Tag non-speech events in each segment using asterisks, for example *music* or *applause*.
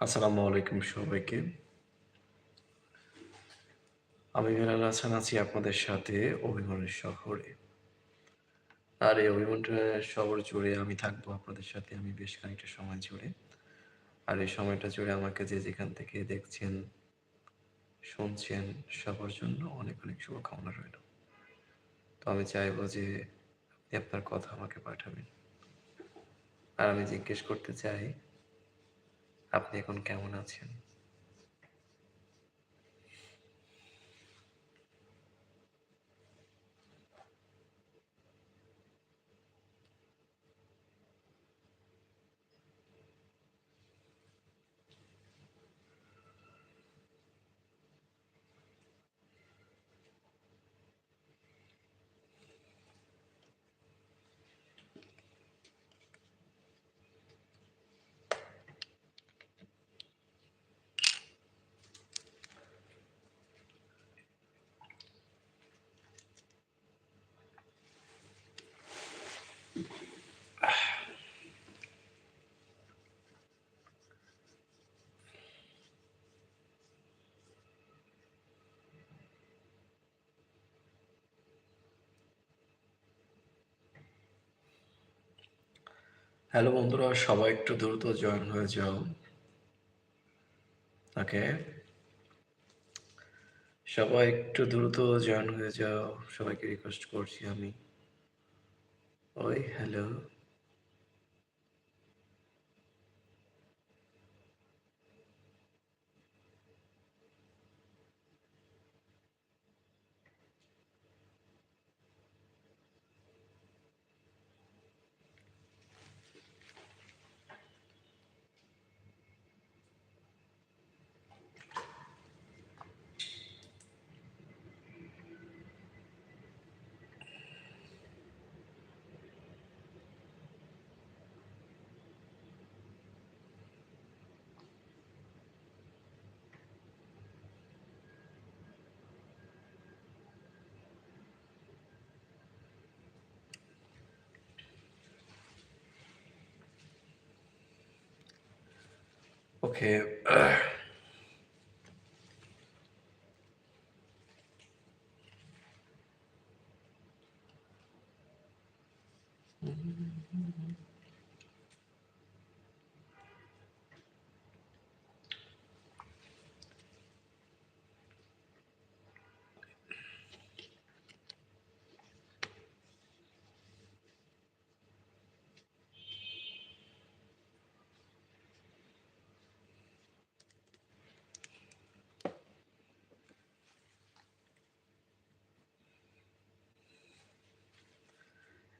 আসসালামু আলাইকুম সবাইকে। আমি হেলাল হাসান আছি আপনাদের সাথে অভিমানের শহরে। আর এই অভিমানের শহর জুড়ে আমি থাকব আপনাদের সাথে আমি বেশ খানিকটা সময় জুড়ে। আর এই সময়টা জুড়ে আমাকে যে যেখান থেকে দেখছেন, শুনছেন সবার জন্য অনেক, অনেক শুভকামনা রইল। তো আমি চাইব যে আপনি আপনার কথা আমাকে পাঠাবেন। আর আমি জিজ্ঞেস করতে চাই, আপনি এখন কেমন আছেন? হ্যালো বন্ধুরা, সবাই একটু দ্রুত জয়েন হয়ে যাও। ওকে। সবাই একটু দ্রুত জয়েন হয়ে যাও। সবাইকে রিকোয়েস্ট করছি আমি। ওই হ্যালো। ওকে। *clears throat*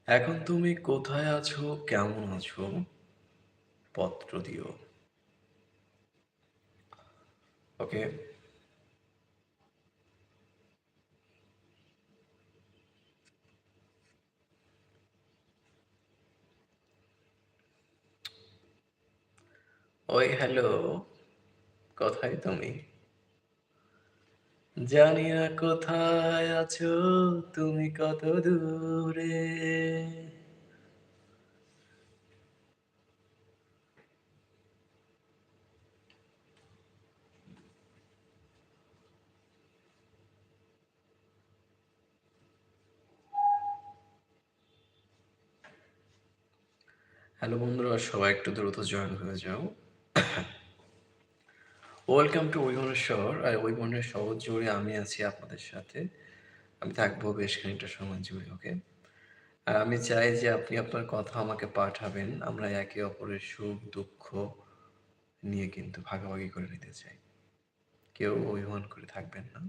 এখন তুমি কোথায় আছো, কেমন আছো? পত্র দিও। ওকে। ওই হ্যালো। কোথায় তুমি? জানি না কোথায় আছো তুমি কত দূরে? হ্যালো বন্ধুরা, সবাই একটু দ্রুত জয়েন হয়ে যাও। ওয়েলকাম টু উইমনের শহর। আর উইমনের শহর জুড়ে আমি আছি আপনাদের সাথে। আমি থাকব বেশ খানিকটা সময় জুড়ে, ওকে? আর আমি চাই যে আপনি আপনার কথা আমাকে পাঠাবেন। আমরা একে অপরের সুখ-দুঃখ নিয়ে কিন্তু ভাগাভাগি করে নিতে চাই। কেউ অভিমান করে থাকবেন না।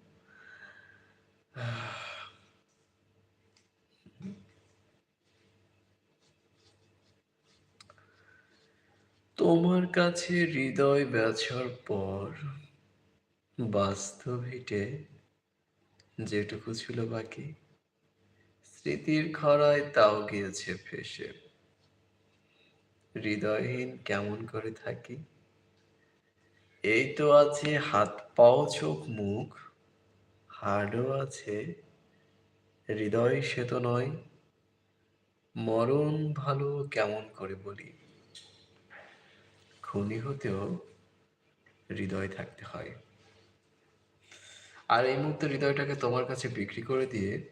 তোমার কাছে হৃদয় বেচার পর বাস্তব হিটে যেটুকু ছিল বাকি স্মৃতির খরায় তাও গিয়েছে ফেঁসে। হৃদয়হীন কেমন করে থাকি? এই তো আছে হাত, পাও, চোখ, মুখ, হাড়ও আছে, হৃদয় সে তো নয়। মরণ ভালো কেমন করে বলি? খুনি হতেও হৃদয় থাকতে হয়। আর এই মুহূর্তে হৃদয়টাকে তোমার কাছে বিক্রি করে দিয়ে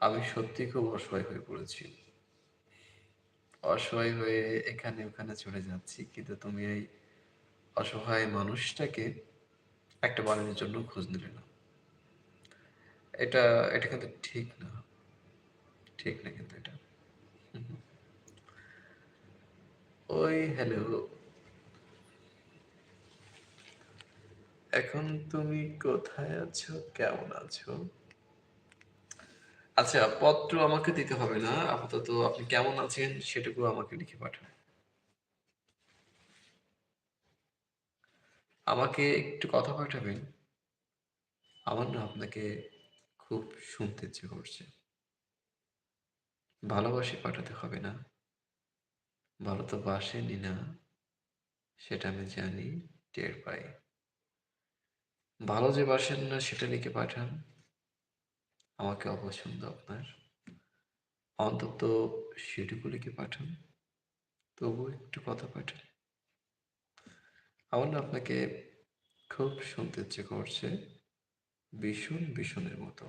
আমি সত্যি খুব অসহায় হয়ে পড়েছি। অসহায় হয়ে এখানে ওখানে চলে যাচ্ছি, কিন্তু তুমি এই অসহায় মানুষটাকে একটা বানানোর জন্য খোঁজ নিলে না। এটা এটা কিন্তু ঠিক না। ঠিক না কিন্তু এটা। ওই, হ্যালো। এখন তুমি কোথায় আছো? কেমন আছো? আচ্ছা পত্র আমাকে দিতে হবে না। আপাতত আপনি কেমন আছেন সেটুকু আমাকে লিখে পাঠান। আমাকে একটু কথা পাঠাবেন? আমার না আপনাকে খুব শুনতে ইচ্ছে করছে। ভালোবাসি পাঠাতে হবে না? ভালো তো বাসেনি না? সেটা আমি জানি, টের পাই। ভালো যে বাসেন না, সেটা লিখে পাঠান। আমাকে অপছন্দ আপনার। অন্তত সেটুকু লিখে পাঠান। তবু একটু কথা পাঠান। আমার না আপনাকে খুব শুনতে ইচ্ছে করছে। ভীষণ, ভীষণের মতো।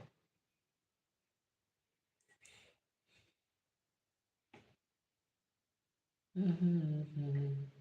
হুম হুম হুম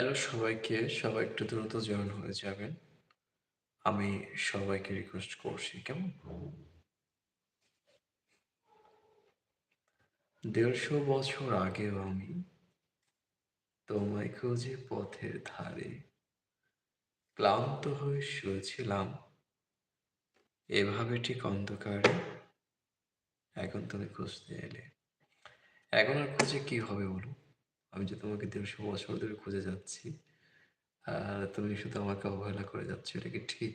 হ্যালো সবাইকে, সবাই একটু দ্রুত জয়েন হয়ে যাবেন। আমি সবাইকে রিকোয়েস্ট করছি, কেমন? দেড়শো বছর আগেও আমি তোমায় খুঁজে পথের ধারে ক্লান্ত হয়ে শুয়েছিলাম। এভাবে ঠিক অন্ধকারে এখন তুমি খুঁজতে এলে। এখন আর খুঁজে কি হবে বলো আমি যে তোমাকে দেড়শো বছর ধরে খুঁজে যাচ্ছি, আর তুমি শুধু আমাকে অবহেলা করে যাচ্ছ, এটা কি ঠিক?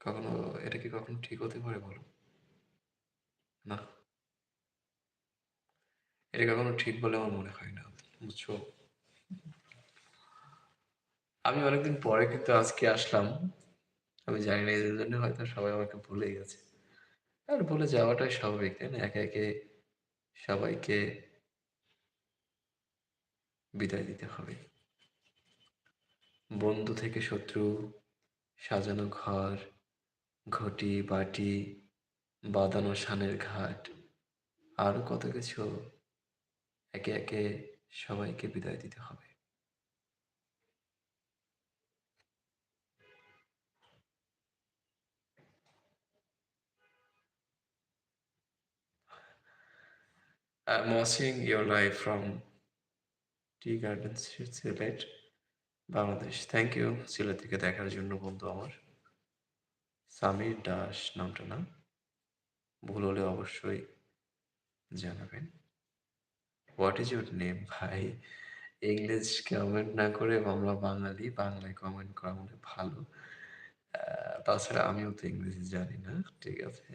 কখনো, এটা কি কখনো ঠিক হতে পারে বলো? না। এটা কখনো ঠিক বলে আমার মনে হয় না, বুঝছ? আমি অনেকদিন পরে কিন্তু আজকে আসলাম। আমি জানি না এই জন্য হয়তো সবাই আমাকে ভুলে গেছে। আর ভুলে যাওয়াটাই স্বাভাবিক, তাই না? একে একে সবাইকে বিদায় দিতে হবে। বন্ধু থেকে শত্রু, সাজানো ঘর, ঘটি, বাটি, বাঁধানো সানের ঘাট, আরও কত কিছু একে একে সবাইকে বিদায় দিতে হবে। I'm watching your life from tea gardens Sylhet Bangladesh. Thank you Sylhet থেকে দেখার জন্য বন্ধু আমার। সামির দাস নামটা না? ভুল হলে অবশ্যই জানাবেন। হোয়াট ইজ ইউর নেম ভাই? ইংলিশ কমেন্ট না করে আমরা বাঙালি, বাংলায় কমেন্ট করা মনে ভালো। তাছাড়া আমিও তো ইংরেজি জানি না, ঠিক আছে।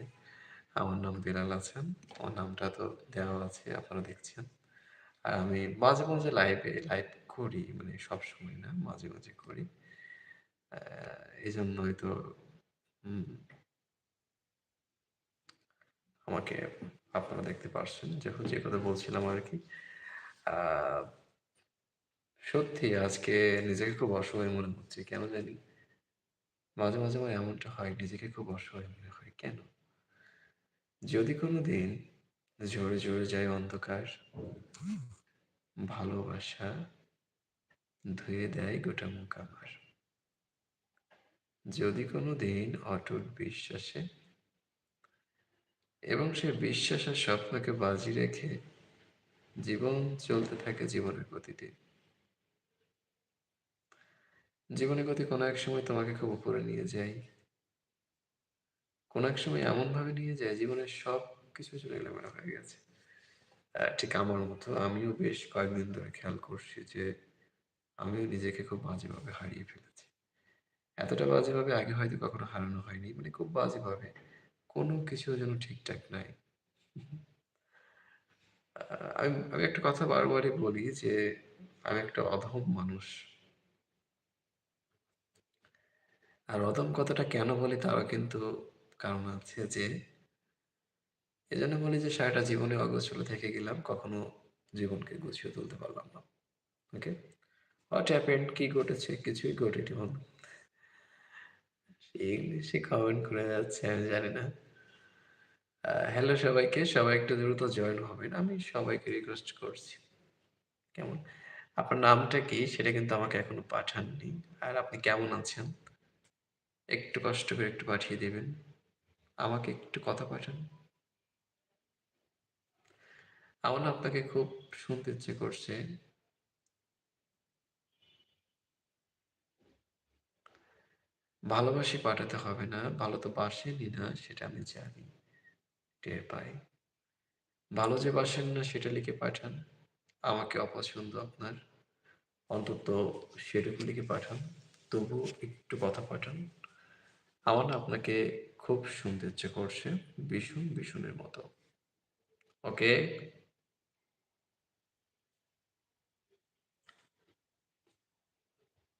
আমার নাম বিলাল আছেন ওর নামটা তো দেওয়া আছে, আপনারা দেখছেন। আর আমি মাঝে মাঝে লাইভে লাইভ করি মানে সব সময় না মাঝে মাঝে করি এই জন্যই তো আমাকে আপনারা দেখতে পারছেন। যখন যে কথা বলছিলাম আর কি সত্যি আজকে নিজেকে খুব অসহায় মনে হচ্ছে। কেন জানি? মাঝে, মাঝে আমার এমনটা হয় নিজেকে খুব অসহায় মনে হয়। কেন? যদি কোনো দিন ঝরে, ঝরে যায় অন্ধকার, ভালোবাসা ধুয়ে দেয় গোটা মুখ আমার। যদি কোনোদিন অটুট বিশ্বাসে এবং সে বিশ্বাস আর স্বপ্নকে বাজি রেখে জীবন চলতে থাকে জীবনের গতিতে। জীবনের গতি কোনো এক সময় তোমাকে খুব উপরে নিয়ে যায়। কোনো এক সময় এমনভাবে নিয়ে যায়, জীবনের সবকিছু যেন এলোমেলো হয়ে গেছে। ঠিক আমার মতো, আমিও বেশ কয়েকদিন ধরে খেয়াল করছি যে আমিও নিজেকে খুব বাজেভাবে হারিয়ে ফেলেছি। এতটা বাজেভাবে আগে হয়তো কখনো হারানো হয়নি। মানে খুব বাজেভাবে। কোনো কিছু যেন ঠিকঠাক নাই। আমি আমি একটা কথা বারবারই বলি যে আমি একটা অধম মানুষ। আর অধম কথাটা কেন বলি তারও কিন্তু কারণ আছে যে এজন্য বলি যে সারাটা জীবনে অগোছালো থেকে গেলাম। কখনো জীবনকে গুছিয়ে তুলতে পারলাম না। ওকে? What happened? কি ঘটেছে? কিছুই ঘটেনি বন্ধু। ইংলিশে কমেন্ট করে যাচ্ছে, আমি জানি না। হ্যালো সবাইকে। সবাই একটু দ্রুত জয়েন হবেন। আমি সবাইকে রিকোয়েস্ট করছি। কেমন? আপনার নামটা কি? সেটা কিন্তু আমাকে এখনও পাঠাননি। আর আপনি কেমন আছেন? একটু কষ্ট করে একটু পাঠিয়ে দেবেন আমাকে একটু কথা পাঠান। আমার আপনাকে খুব শুনতে ইচ্ছে করছে। ভালোবাসি পাঠাতে হবে না। ভালো তো বাসেনই না সেটা আমি জানি। টের পাই। ভালো যে বাসেন না সেটা লিখে পাঠান। আমাকে অপছন্দ আপনার। অন্তত সেটুকু লিখে পাঠান। তবুও একটু কথা পাঠান। আমার না আপনাকে খুব শুনতে ইচ্ছে করছে। ভীষণ, ভীষণের মতো। ওকে?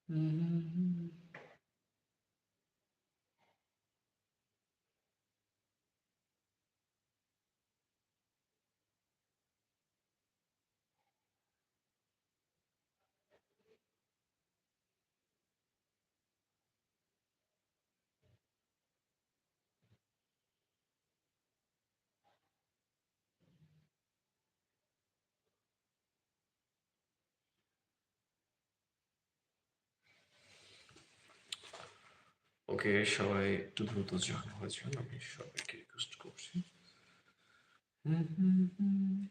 হুম, ওকে, সবাই একটু দ্রুত জয়েন যান। আমি সবাইকে রিকোয়েস্ট করছি। হুম,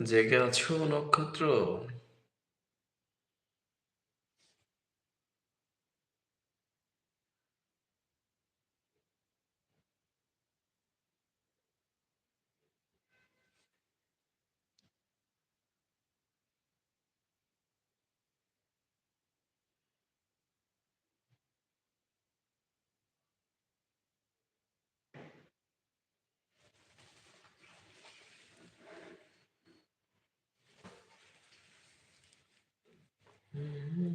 জেগে আছো নক্ষত্র? হুম,